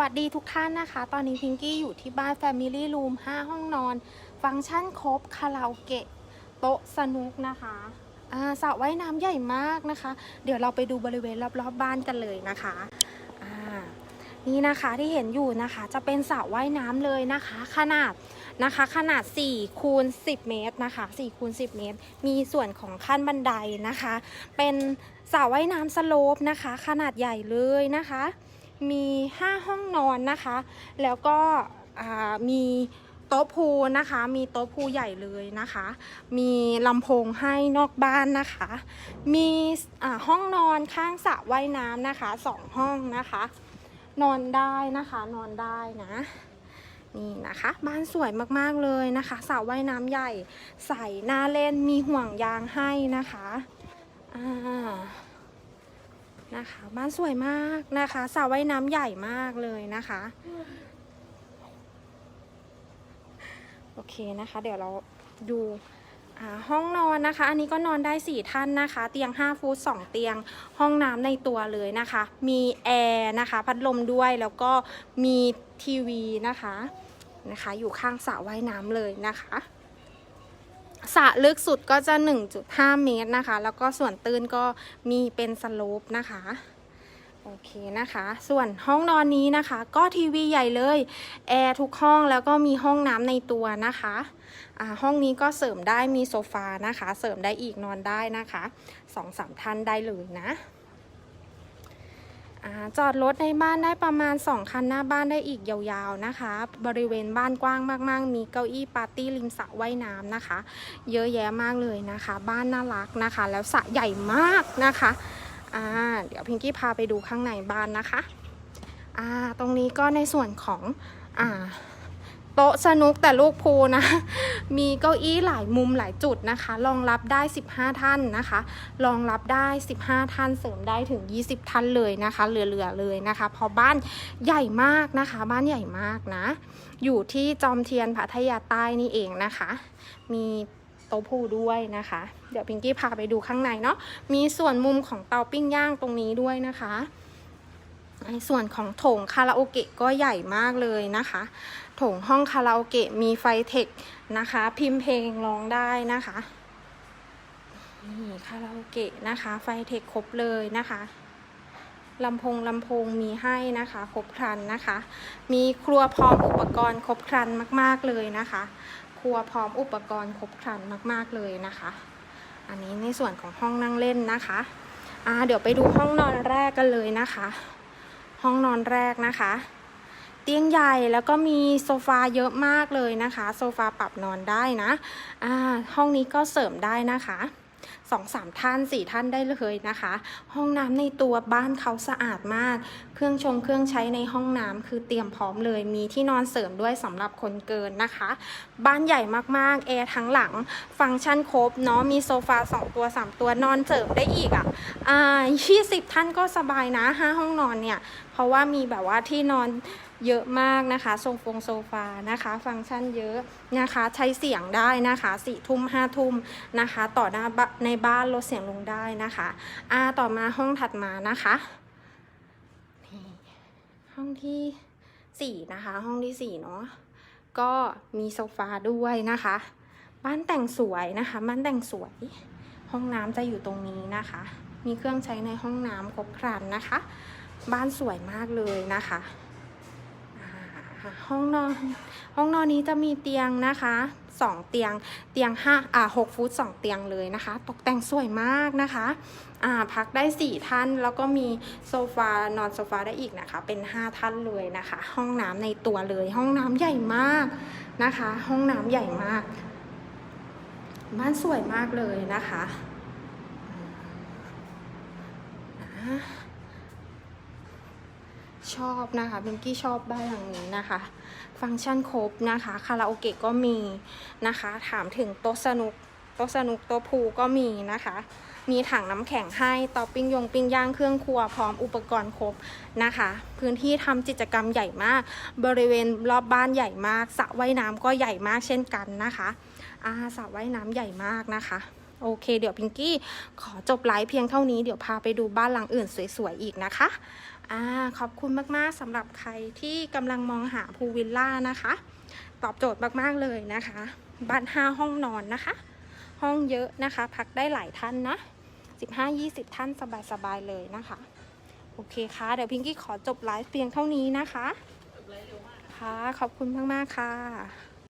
วัสดีทุกท่านนะคะ ตอนนี้พิงกี้อยู่ที่บ้าน Family Room 5 ห้องนอน ฟังก์ชันครบคาราโอเกะโต๊ะสนุกนะคะอ่าสระว่ายน้ำใหญ่มากนะคะ เดี๋ยวเราไปดูบริเวณรอบๆบบ้านกันเลยนะคะนี่นะคะที่เห็นอยู่นะคะจะเป็นสระว่ายน้ำเลยนะคะ ขนาดนะคะขนาด4คูณ10 เมตรนะคะ4คูณ10 เมตร มีส่วนของขั้นบันไดนะคะ เป็นสระว่ายน้ำสโลปนะคะ ขนาดใหญ่เลยนะคะ มี 5 ห้องนอนนะคะ แล้วก็มีโต๊ะพูลนะคะ มีโต๊ะพูลใหญ่เลยนะคะ มีลำโพงให้นอกบ้านนะคะ มีห้องนอนข้างสระว่ายน้ำนะคะสองห้องนะคะ นอนได้นะคะนอนได้นะนี่นะคะบ้านสวยมากๆเลยนะคะสระว่ายน้ำใหญ่ใส่หน้าเล่นมีห่วงยางให้นะคะอ่า นะคะ บ้านสวยมากนะคะสระว่ายน้ำใหญ่มากเลยนะคะ โอเคนะคะ เดี๋ยวเราดูห้องนอนนะคะ อันนี้ก็นอนได้ 4 ท่านนะคะ เตียง 5 ฟุต 2 เตียง ห้องน้ำในตัวเลยนะคะ มีแอร์นะคะ พัดลมด้วย แล้วก็มีทีวีนะคะ นะคะ อยู่ข้างสระว่ายน้ำเลยนะคะ สระลึกสุดก็จะ 1.5 เมตรนะคะ แล้วก็ส่วนตื้นก็มีเป็นสโลปนะคะโอเคนะคะ ส่วนห้องนอนนี้นะคะ ก็ทีวีใหญ่เลย แอร์ทุกห้องแล้วก็มีห้องน้ำในตัวนะคะห้องนี้ก็เสริมได้มีโซฟานะคะ เสริมได้อีกนอนได้นะคะสองสามท่านได้เลยนะ จอดรถในบ้านได้ประมาณ 2 คันหน้าบ้านได้อีกยาวๆนะคะ บริเวณบ้านกว้างมากๆ มีเก้าอี้ปาร์ตี้ริมสระว่ายน้ำนะคะ เยอะแยะมากเลยนะคะ บ้านน่ารักนะคะ แล้วสระใหญ่มากนะคะอ่าเดี๋ยวพิงกี้พาไปดูข้างในบ้านนะคะอ่าตรงนี้ก็ในส่วนของอ่า โต๊ะสนุกแต่ลูกพูนะ มีเก้าอี้หลายมุมหลายจุดนะคะ รองรับได้ 15 ท่านนะคะ รองรับได้ 15 ท่านเสริมได้ถึง 20 ท่านเลยนะคะ เหลือๆเลยนะคะเพราะบ้านใหญ่มากนะคะ บ้านใหญ่มากนะ อยู่ที่จอมเทียนพัทยาใต้นี่เองนะคะ มีโต๊ะพูด้วยนะคะ เดี๋ยวพิงกี้พาไปดูข้างในเนาะ มีส่วนมุมของเตาปิ้งย่างตรงนี้ด้วยนะคะ ในส่วนของโถงคาราโอเกะก็ใหญ่มากเลยนะคะ โถงห้องคาราโอเกะมีไฟเทคนะคะ พิมพ์เพลงร้องได้นะคะนี่คาราโอเกะนะคะ ไฟเทคครบเลยนะคะลำโพงลำโพงมีให้นะคะ ครบครันนะคะ มีครัวพร้อมอุปกรณ์ครบครันมาก ๆเลยนะคะ ครัวพร้อมอุปกรณ์ครบครันมาก ๆเลยนะคะ อันนี้ในส่วนของห้องนั่งเล่นนะคะอ่าเดี๋ยวไปดูห้องนอนแรกกันเลยนะคะ ห้องนอนแรกนะคะ เตียงใหญ่แล้วก็มีโซฟาเยอะมากเลยนะคะ โซฟาปรับนอนได้นะอ่าห้องนี้ก็เสริมได้นะคะสองสามท่านสี่ท่านได้เลยนะคะ ห้องน้ำในตัวบ้านเขาสะอาดมาก เครื่องชงเครื่องใช้ในห้องน้ำคือเตรียมพร้อมเลย มีที่นอนเสริมด้วยสำหรับคนเกินนะคะ บ้านใหญ่มากๆแอร์ทั้งหลัง ฟังก์ชันครบเนาะมีโซฟา 2 ตัว 3 ตัวนอนเสริมได้อีกอะอ่า20 ท่านก็สบายนะ 5 ห้องนอนเนี่ย เพราะว่ามีแบบว่าที่นอนเยอะมากนะคะโซฟงโซฟานะคะ ฟังก์ชันเยอะนะคะ ใช้เสียงได้นะคะสี่ทุ่มห้าทุ่มนะคะ ต่อหน้าบ้านในบ้านลดเสียงลงได้นะคะอ่าต่อมาห้องถัดมานะคะนี่ห้องที่สี่นะคะ ห้องที่สี่เนาะก็มีโซฟาด้วยนะคะ บ้านแต่งสวยนะคะ บ้านแต่งสวย ห้องน้ำจะอยู่ตรงนี้นะคะ มีเครื่องใช้ในห้องน้ำครบครันนะคะ บ้านสวยมากเลยนะคะห้องนอนห้องนอนนี้จะมีเตียงนะคะ สองเตียง เตียงห้าอ่าหกฟุตสองเตียงเลยนะคะ ตกแต่งสวยมากนะคะอ่าพักได้สี่ท่าน แล้วก็มีโซฟานอนโซฟาได้อีกนะคะ เป็นห้าท่านเลยนะคะ ห้องน้ำในตัวเลย ห้องน้ำใหญ่มากนะคะ ห้องน้ำใหญ่มาก บ้านสวยมากเลยนะคะอ่า ชอบนะคะบิงกี้ชอบบ้านหลังนี้นะคะ ฟังก์ชันครบนะคะ คาราโอเกะก็มีนะคะ ถามถึงโต๊ะสนุก โต๊ะสนุกโต๊ะพูก็มีนะคะ มีถังน้ำแข็งให้เตาปิ้งยงปิ้งย่างเครื่องครัวพร้อมอุปกรณ์ครบนะคะ พื้นที่ทำกิจกรรมใหญ่มาก บริเวณรอบบ้านใหญ่มากสระว่ายน้ำก็ใหญ่มากเช่นกันนะคะอาสระว่ายน้ำใหญ่มากนะคะโอเค เดี๋ยวพิงกี้ขอจบไลฟ์เพียงเท่านี้ เดี๋ยวพาไปดูบ้านหลังอื่นสวยๆอีกนะคะ อ่าขอบคุณมากๆสำหรับใครที่กำลังมองหาพูลวิลล่านะคะ ตอบโจทย์มากๆเลยนะคะ บ้าน5ห้องนอนนะคะ ห้องเยอะนะคะ พักได้หลายท่านนะ 15-20 ท่านสบายๆเลยนะคะ โอเคค่ะ เดี๋ยวพิงกี้ขอจบไลฟ์เพียงเท่านี้นะคะค่ะ ขอบคุณมาก ๆ ค่ะ